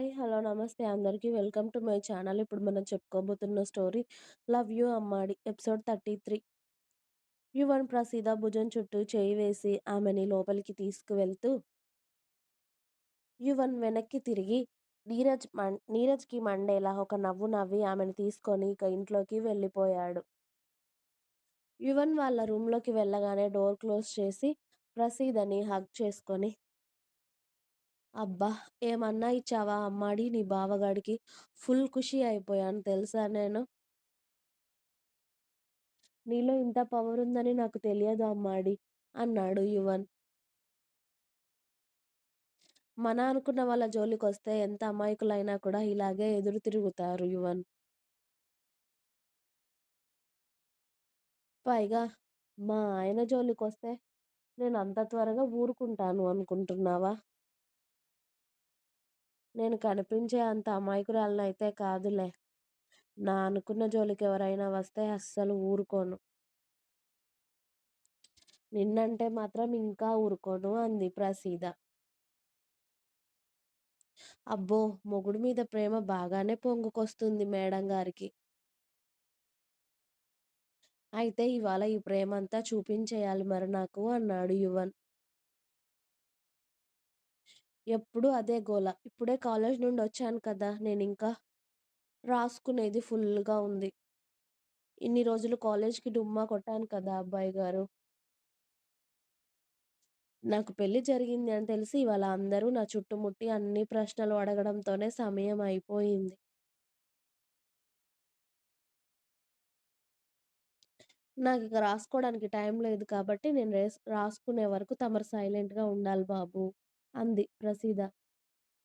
Hi. Hello. నమస్తే అందరికి. Welcome to my channel. ఇప్పుడు మనం చెప్పుకోబోతున్న స్టోరీ 'లవ్ యూ అమ్మాడి' ఎపిసోడ్ 33. యువన్ ప్రసీద భుజం చుట్టూ చేయి వేసి ఆమెని లోపలికి తీసుకువెళ్తూ యువన్ వెనక్కి తిరిగి నీరజ్ మం నీరజ్‌కి మండేలా ఒక నవ్వు నవ్వి ఆమెను తీసుకొని ఇక ఇంట్లోకి వెళ్ళిపోయాడు. యువన్ వాళ్ళ రూమ్‌లోకి వెళ్ళగానే డోర్ క్లోజ్ చేసి ప్రసీదని హగ్ చేసుకొని అబ్బా! ఏమన్నా ఇచ్చావా అమ్మాడి నీ బావగాడికి ఫుల్ ఖుషీ అయిపోయాను తెలుసా నేను. నీలో ఇంత పవరుందని నాకు తెలియదు అమ్మాడి అన్నాడు యువన్. మన అనుకున్న వాళ్ళ జోలికొస్తే ఎంత అమాయకులైనా కూడా ఇలాగే ఎదురు తిరుగుతారు యువన్. పైగా మా ఆయన జోలికొస్తే నేను అంత త్వరగా ఊరుకుంటాను అనుకుంటున్నావా? నేను కనిపించే అంత అమాయకురాలినైతే కాదులే. నా అనుకున్న జోలికి ఎవరైనా వస్తే అస్సలు ఊరుకోను. నిన్నంటే మాత్రం ఇంకా ఊరుకోను అంది ప్రసీద. అబ్బో! మొగుడు మీద ప్రేమ బాగానే పొంగుకొస్తుంది మేడం గారికి అయితే ఇవాళ ఈ ప్రేమంతా చూపించేయాలి మరి నాకు అన్నాడు యువన్. ఎప్పుడూ అదే గోల. ఇప్పుడే కాలేజ్ నుండొచ్చాను కదా నేనింకా రాసుకునేది ఫుల్గా ఉంది. ఇన్ని రోజులు కాలేజ్‌కి డుమ్మా కొట్టాను కదా అబ్బాయి గారు నాకు పెళ్ళి జరిగింది అని తెలిసి ఇవాళ అందరూ నా చుట్టుముట్టి అన్ని ప్రశ్నలు అడగడంతోనే సమయం అయిపోయింది. నాకిక రాసుకోడానికి టైం లేదు కాబట్టి నేను రేస్ రాసుకునే వరకు తమరు సైలెంట్‌గా ఉండాలి బాబు అంది ప్రసీద.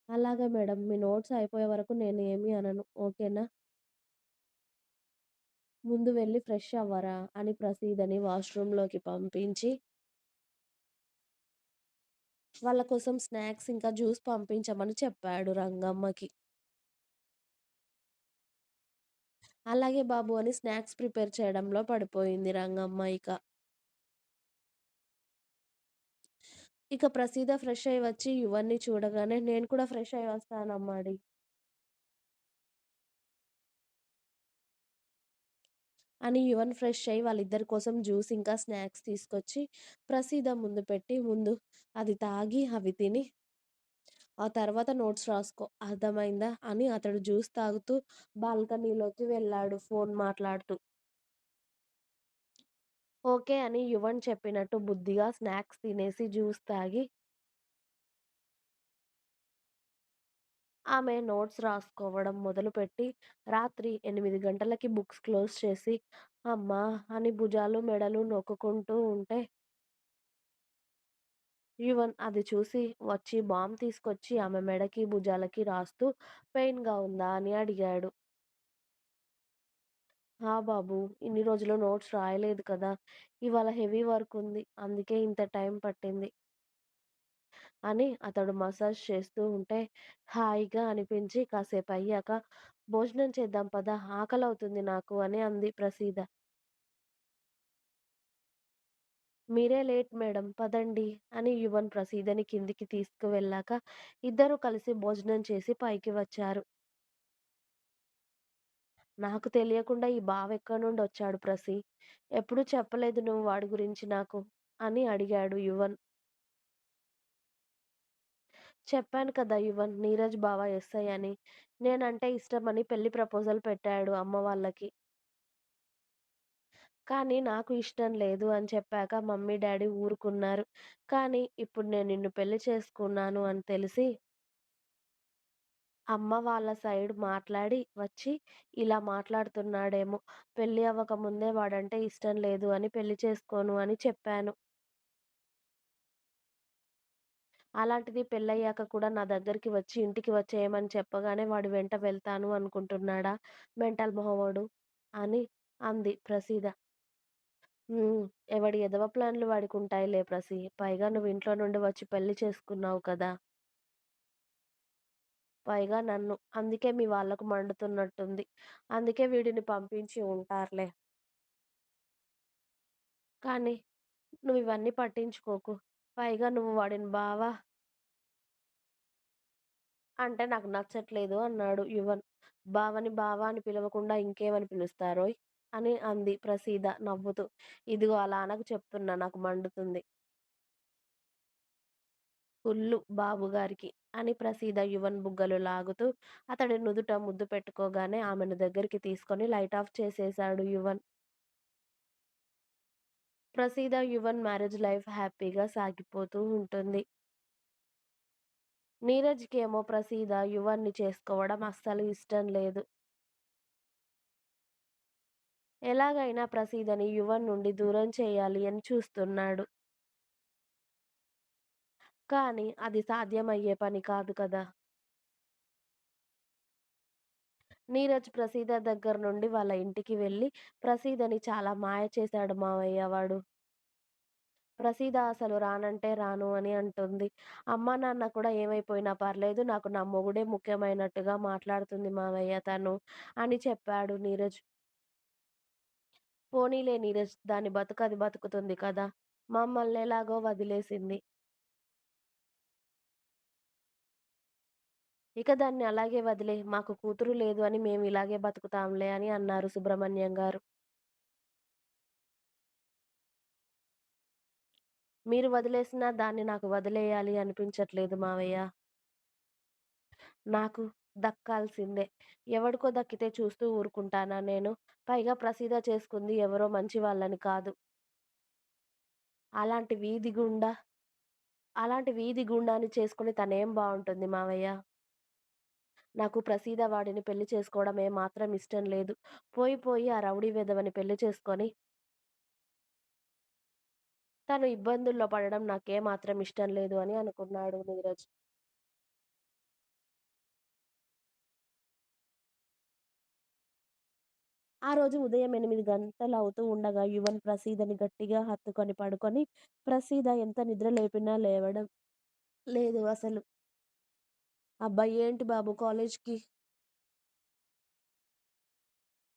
అలాగే మేడం మీ నోట్స్ అయిపోయే వరకు నేను ఏమీ అనను. ఓకేనా? ముందు వెళ్ళి ఫ్రెష్ అవ్వరా అని ప్రసీదని వాష్‌రూమ్‌లోకి పంపించి వాళ్ళ కోసం స్నాక్స్ ఇంకా జ్యూస్ పంపించమని చెప్పాడు రంగమ్మకి. అలాగే బాబు అని స్నాక్స్ ప్రిపేర్ చేయడంలో పడిపోయింది రంగమ్మ ఇక. ఇక ప్రసీద ఫ్రెష్ అయ్యి వచ్చి ఇవన్నీ చూడగానే నేను కూడా ఫ్రెష్ అయ్యి వస్తానమ్మాడి. అని యువన్ ఫ్రెష్ అయ్యి వాళ్ళిద్దరి కోసం జ్యూస్ ఇంకా స్నాక్స్ తీసుకొచ్చి ప్రసీద ముందు పెట్టి ముందు అది తాగి అవి తిని ఆ తర్వాత నోట్స్ రాసుకో అర్థమైందా? అని అతడు జ్యూస్ తాగుతూ బాల్కనీలోకి వెళ్ళాడు ఫోన్ మాట్లాడుతూ. ఓకే అని యువన్ చెప్పినట్టు బుద్ధిగా స్నాక్స్ తినేసి జ్యూస్ తాగి ఆమె నోట్స్ రాసుకోవడం మొదలుపెట్టి రాత్రి ఎనిమిది గంటలకి బుక్స్ క్లోజ్ చేసి అమ్మా! అని భుజాలు, మెడలు నొక్కుకుంటూ ఉంటే యువన్ అది చూసి వచ్చి బామ్ తీసుకొచ్చి ఆమె మెడకి, భుజాలకి రాస్తూ పెయిన్‌గా ఉందా అని అడిగాడు. హా బాబు ఇన్ని రోజులు నోట్స్ రాయలేదు కదా! ఇవాళ హెవీ వర్క్ ఉంది. అందుకే ఇంత టైం పట్టింది. అని అతడు మసాజ్ చేస్తూ ఉంటే హాయిగా అనిపించి కాసేపయ్యాక భోజనం చేద్దాం పద ఆకలవుతుంది నాకు అని అంది ప్రసీద. మీరే లేట్ మేడం పదండి అని యువన్ ప్రసీదని కిందికి తీసుకువెళ్ళాక ఇద్దరూ కలిసి భోజనం చేసి పైకి వచ్చారు. నాకు తెలియకుండా ఈ బావ ఎక్కడి నుండి వచ్చాడు ప్రసీ. ఎప్పుడూ చెప్పలేదు నువ్వు వాడి గురించి నాకు అని అడిగాడు యువన్. చెప్పాను కదా యువన్ నీరజ్ బావ ఎస్ఐ అని. నేనంటే ఇష్టమని పెళ్ళి ప్రపోజల్ పెట్టాడు అమ్మ వాళ్ళకి. కానీ నాకు ఇష్టం లేదు అని చెప్పాక మమ్మీ, డాడీ ఊరుకున్నారు. కానీ ఇప్పుడు నేను నిన్ను పెళ్ళి చేసుకున్నాను అని తెలిసి అమ్మ వాళ్ళ సైడ్ మాట్లాడి వచ్చి ఇలా మాట్లాడుతున్నాడేమో! పెళ్ళి అవ్వకముందే వాడంటే ఇష్టం లేదు అని పెళ్ళి చేసుకోను అని చెప్పాను. అలాంటిది పెళ్ళయ్యాక కూడా నా దగ్గరికి వచ్చి ఇంటికి వచ్చేయమని చెప్పగానే వాడి వెంట వెళ్తాను అనుకుంటున్నాడా మెంటల్ మొహోడు అని అంది ప్రసీద. హ్మ్. ఎవడి ఎదవ ప్లాన్‌లు వాడికుంటాయిలే ప్రసీ. పైగా నువ్వు ఇంట్లో నుండి వచ్చి పెళ్ళి చేసుకున్నావు కదా! పైగా నన్ను. అందుకే మీ వాళ్ళకు మండుతున్నట్టుంది. అందుకే వీడిని పంపించి ఉంటారులే. కానీ నువ్వివన్నీ పట్టించుకోకు. పైగా నువ్వు వాడిని బావ అంటే నాకు నచ్చట్లేదు అన్నాడు యువన్. బావని బావ అని పిలవకుండా ఇంకేమని పిలుస్తారోయ్? అని అంది ప్రసీద నవ్వుతూ. ఇదిగో అలా అనకు చెప్తున్నా నాకు మండుతుంది. ఫుల్లు బాబుగారికి అని ప్రసీద యువన్ బుగ్గలు లాగుతూ అతడి నుదుట ముద్దు పెట్టుకోగానే ఆమెను దగ్గరికి తీసుకొని లైట్ ఆఫ్ చేసేశాడు యువన్. ప్రసీద, యువన్ మ్యారేజ్ లైఫ్ హ్యాపీగా సాగిపోతూ ఉంటుంది. నీరజ్‌కేమో ప్రసీద యువన్‌ని చేసుకోవడం అస్సలు ఇష్టం లేదు. ఎలాగైనా ప్రసీదని యువన్ నుండి దూరం చేయాలి అని చూస్తున్నాడు. కానీ అది సాధ్యమయ్యే పని కాదు కదా! నీరజ్ ప్రసీద దగ్గర నుండి వాళ్ళ ఇంటికి వెళ్ళి ప్రసీదని చాలా మాయ చేశాడు మావయ్య వాడు. ప్రసీద అసలు రానంటే రాను అని అంటుంది. అమ్మా, నాన్న కూడా ఏమైపోయినా పర్లేదు నాకు నా మొగుడే ముఖ్యమైనట్టుగా మాట్లాడుతుంది మావయ్య తను అని చెప్పాడు నీరజ్. పోనీలే నీరజ్ దాని బతుకది బతుకుతుంది కదా! మమ్మల్నెలాగో వదిలేసింది. ఇక దాన్ని అలాగే వదిలే మాకు కూతురు లేదు అని మేము ఇలాగే బతుకుతాంలే అని అన్నారు సుబ్రహ్మణ్యం గారు. మీరు వదిలేసినా దాన్ని నాకు వదిలేయాలి అనిపించట్లేదు మావయ్య. నాకు దక్కాల్సిందే. ఎవడికో దక్కితే చూస్తూ ఊరుకుంటానా నేను? పైగా ప్రసీద చేసుకుంది ఎవరో మంచి వాళ్ళని కాదు. అలాంటి వీధి గుండా అలాంటి వీధి గుండాని చేసుకొని తనేం బావుంటుంది మావయ్య? నాకు ప్రసీద వాడిని పెళ్ళి చేసుకోవడం ఏమాత్రం ఇష్టం లేదు. పోయి పోయి ఆ రౌడీ వెధవని పెళ్ళి చేసుకొని తను ఇబ్బందుల్లో పడడం నాకేమాత్రం ఇష్టం లేదు అని అనుకున్నాడు నీరజ్. ఆ రోజు ఉదయం ఎనిమిది గంటలు అవుతూ ఉండగా యువన్ ప్రసీదని గట్టిగా హత్తుకొని పడుకొని ప్రసీద ఎంత నిద్ర లేపినా లేవడం లేదు అసలు. అబ్బా! ఏంటి బాబు కాలేజ్‌కి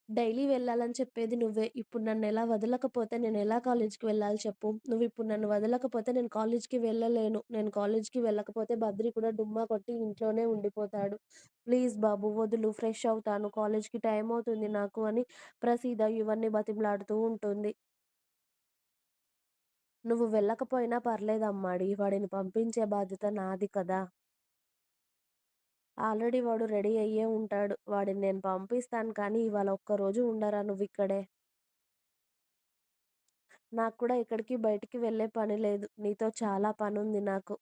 డైలీ వెళ్ళాలని చెప్పేది నువ్వే. ఇప్పుడు నన్నెలా వదలకపోతే నేనెలా కాలేజ్‌కి వెళ్ళాలి చెప్పు? నువ్విప్పుడు నన్ను వదలకపోతే నేను కాలేజ్‌కి వెళ్ళలేను. నేను కాలేజ్‌కి వెళ్ళకపోతే బద్రి కూడా డుమ్మా కొట్టి ఇంట్లోనే ఉండిపోతాడు. ప్లీజ్ బాబు వదులు. ఫ్రెష్ అవుతాను. కాలేజ్‌కి టైమవుతుంది నాకు అని ప్రసీద ఇవన్నీ బతిమలాడుతూ ఉంటుంది. నువ్వు వెళ్ళకపోయినా పర్లేదమ్మాడి. వాడిని పంపించే బాధ్యత నాది కదా! ఆల్రెడీ వాడు రెడీ అయ్యే ఉంటాడు. వాడిని నేను పంపిస్తాను కానీ ఇవాళ ఒక్కరోజు ఉండరా నువ్వు ఇక్కడే నాకు కూడా ఎక్కడికి బయటికి వెళ్ళే పని లేదు. నీతో చాలా పని ఉంది నాకు.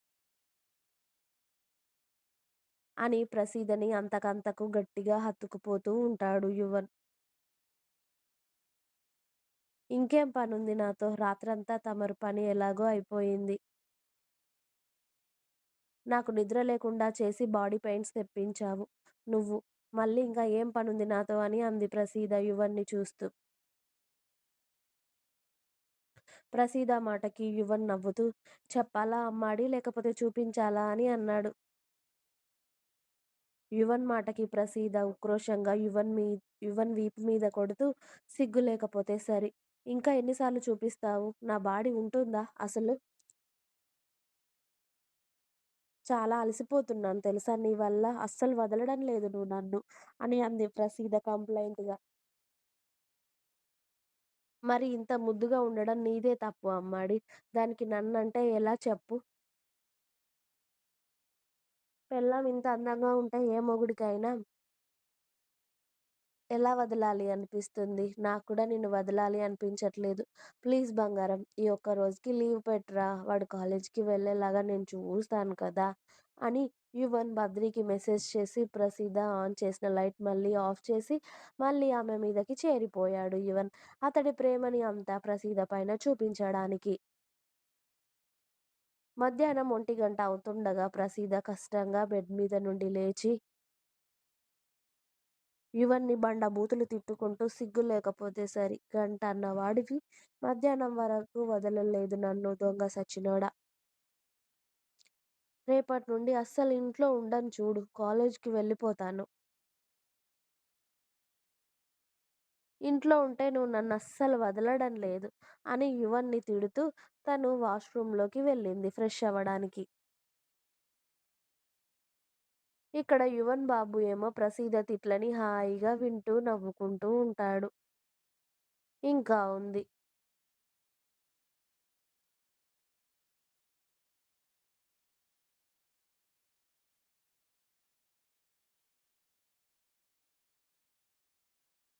అని ప్రసీదని అంతకంతకు గట్టిగా హత్తుకుపోతూ ఉంటాడు యువన్. ఇంకేం పనుంది నాతో? రాత్రంతా తమరు పని ఎలాగో అయిపోయింది. నాకు నిద్ర లేకుండా చేసి బాడీ పెయిన్స్ తెప్పించావు నువ్వు. మళ్ళీ ఇంకా ఏం పనుంది నాతో అని అంది ప్రసీద యువన్‌ని చూస్తూ. ప్రసీద మాటకి యువన్ నవ్వుతూ చెప్పాలా అమ్మాడి లేకపోతే చూపించాలా అని అన్నాడు. యువన్ మాటకి ప్రసీద ఉక్రోషంగా యువన్ మీ యువన్ వీపు మీద కొడుతూ సిగ్గు లేకపోతే సరి. ఇంకా ఎన్నిసార్లు చూపిస్తావు? నా బాడీ ఉంటుందా అసలు? చాలా అలసిపోతున్నాను తెలుసా నీ వల్ల. అస్సలు వదలడం లేదు నువ్వు నన్ను అని అంది ప్రసీద కంప్లైంట్గా మరి ఇంత ముద్దుగా ఉండడం నీదే తప్పు అమ్మాడి. దానికి నన్నంటే ఎలా చెప్పు? పెళ్ళాం ఇంత అందంగా ఉంటే ఏ మొగుడికైనా ఎలా వదలాలి అనిపిస్తుంది. నాకు కూడా నిన్ను వదలాలి అనిపించట్లేదు. ప్లీజ్ బంగారం ఈ ఒక్క రోజుకి లీవ్ పెట్రా. వాడు కాలేజ్‌కి వెళ్ళేలాగా నేను చూస్తాను కదా! అని యువన్ బద్రికి మెసేజ్ చేసి ప్రసీద ఆన్ చేసిన లైట్ మళ్ళీ ఆఫ్ చేసి మళ్ళీ ఆమె మీదకి చేరిపోయాడు యువన్. అతడి ప్రేమని అంతా ప్రసీద పైన చూపించడానికి. మధ్యాహ్నం ఒంటిగంట అవుతుండగా ప్రసీద కష్టంగా బెడ్ మీద నుండి లేచి యువన్‌ని బండబూతులు తిట్టుకుంటూ సిగ్గు లేకపోతే సరి. గంటన్న అన్నవాడివి మధ్యాహ్నం వరకు వదలలేదు నన్ను దొంగ సచ్చినోడా! రేపటి నుండి అస్సలు ఇంట్లో ఉండను చూడు. కాలేజ్‌కి వెళ్ళిపోతాను. ఇంట్లో ఉంటే నువ్వు నన్ను అస్సలు వదలడం లేదు అని యువన్‌ని తిడుతూ తను వాష్‌రూమ్‌లోకి వెళ్ళింది ఫ్రెష్ అవ్వడానికి. ఇక్కడ యువన్ బాబు ఏమో ప్రసీద తిట్లని హాయిగా వింటూ నవ్వుకుంటూ ఉంటాడు. ఇంకా ఉంది.